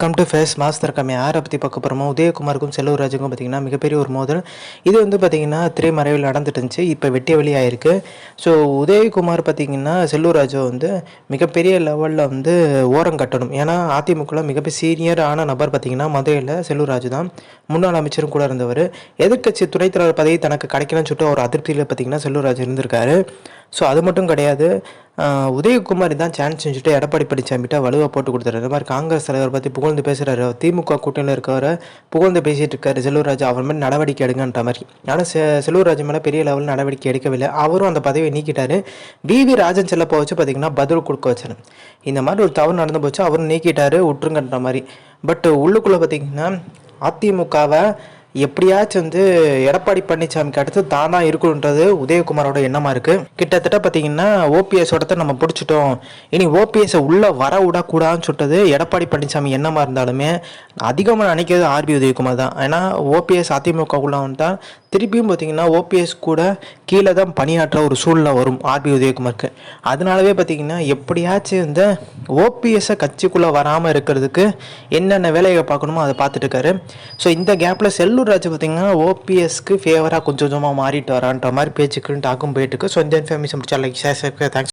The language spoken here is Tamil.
கம் டு ஃபேஸ் மாஸ்டர் கம்மி யாரை பற்றி பார்க்க போகிறோமோ உதயகுமாருக்கும் செல்லூர்ராஜுக்கும் பார்த்தீங்கன்னா மிகப்பெரிய ஒரு மோதல். இது வந்து பார்த்திங்கன்னா திரைமறைவில் நடந்துட்டு இருந்துச்சு இப்போ வெட்டிய வெளியாயிருக்கு ஸோ உதயகுமார் பார்த்தீங்கன்னா செல்லூர்ராஜு வந்து மிகப்பெரிய லெவலில் வந்து ஓரம் கட்டணும். ஏன்னா அதிமுகவில் மிகப்பெரிய சீனியர் ஆன நபர் பார்த்தீங்கன்னா மதுரையில் செல்லூர்ராஜு தான். முன்னாள் அமைச்சரும் கூட இருந்தவர். எதிர்கட்சி துணைத் தலைவர் பதவி தனக்கு கிடைக்கலன்னு சொல்லிட்டு ஒரு அதிருப்தியில் பார்த்தீங்கன்னா செல்லூர்ராஜு இருந்திருக்காரு. ஸோ அது மட்டும் கிடையாது. உதயகுமார் தான் சான்ஸ் செஞ்சுட்டு எடப்பாடி பழனிசாமிகிட்ட வலுவாக போட்டு கொடுத்தாரு இந்த மாதிரி காங்கிரஸ் தலைவர் பற்றி புகழ்ந்து பேசுகிறாரு திமுக கூட்டணியில் இருக்கவரை புகழ்ந்து பேசிகிட்டு இருக்காரு செல்லூர்ராஜு அவர் மாதிரி நடவடிக்கை எடுங்கன்ற மாதிரி. ஆனால் செ செல்லூர்ராஜு மேலே பெரிய லெவலில் நடவடிக்கை எடுக்கவில்லை. அவரும் அந்த பதவியை நீக்கிட்டாரு. விவி ராஜன் செல்லப்போ வச்சு பார்த்தீங்கன்னா பதில் கொடுக்க வச்சாரு. இந்த மாதிரி ஒரு தவறு நடந்து போச்சு. அவரும் நீக்கிட்டாரு விட்டுருங்கன்ற மாதிரி. பட் உள்ளுக்குள்ளே பார்த்தீங்கன்னா அதிமுகவை எப்படியாச்சும் வந்து எடப்பாடி பழனிசாமிக்கு அடுத்து தானா இருக்கணுன்றது உதயகுமாரோட எண்ணமா இருக்கு. கிட்டத்தட்ட பார்த்தீங்கன்னா ஓபிஎஸோட நம்ம பிடிச்சிட்டோம். இனி ஓபிஎஸ் உள்ள வர விடக்கூடாதுன்னு சொல்லிட்டது எடப்பாடி பழனிசாமி என்னமா இருந்தாலுமே அதிகமாக நினைக்கிறது ஆர்பி உதயகுமார் தான். ஏன்னா ஓபிஎஸ் அதிமுக உள்ள திருப்பியும் பார்த்தீங்கன்னா ஓபிஎஸ் கூட கீழே தான் பணியாற்ற ஒரு சூழ்நிலை வரும் ஆர்பி உதயகுமாருக்கு. அதனாலவே பார்த்தீங்கன்னா எப்படியாச்சும் இந்த ஓபிஎஸ்ஸை கட்சிக்குள்ளே வராமல் இருக்கிறதுக்கு என்னென்ன வேலையை பார்க்கணுமோ அதை பார்த்துட்டுருக்காரு ஸோ இந்த கேப்பில் செல்லூர் ராஜ் பார்த்தீங்கன்னா ஓபிஎஸ்க்கு ஃபேவராக கொஞ்சம் கொஞ்சமாக மாறிட்டு வரான்ற மாதிரி பேச்சுக்குன்னு டாக்கும் போயிட்டு இருக்கு. ஸோ இந்த இன்ஃபர்மேஷன் முடிச்சா லைக் ஷேர் தேங்க்ஸ்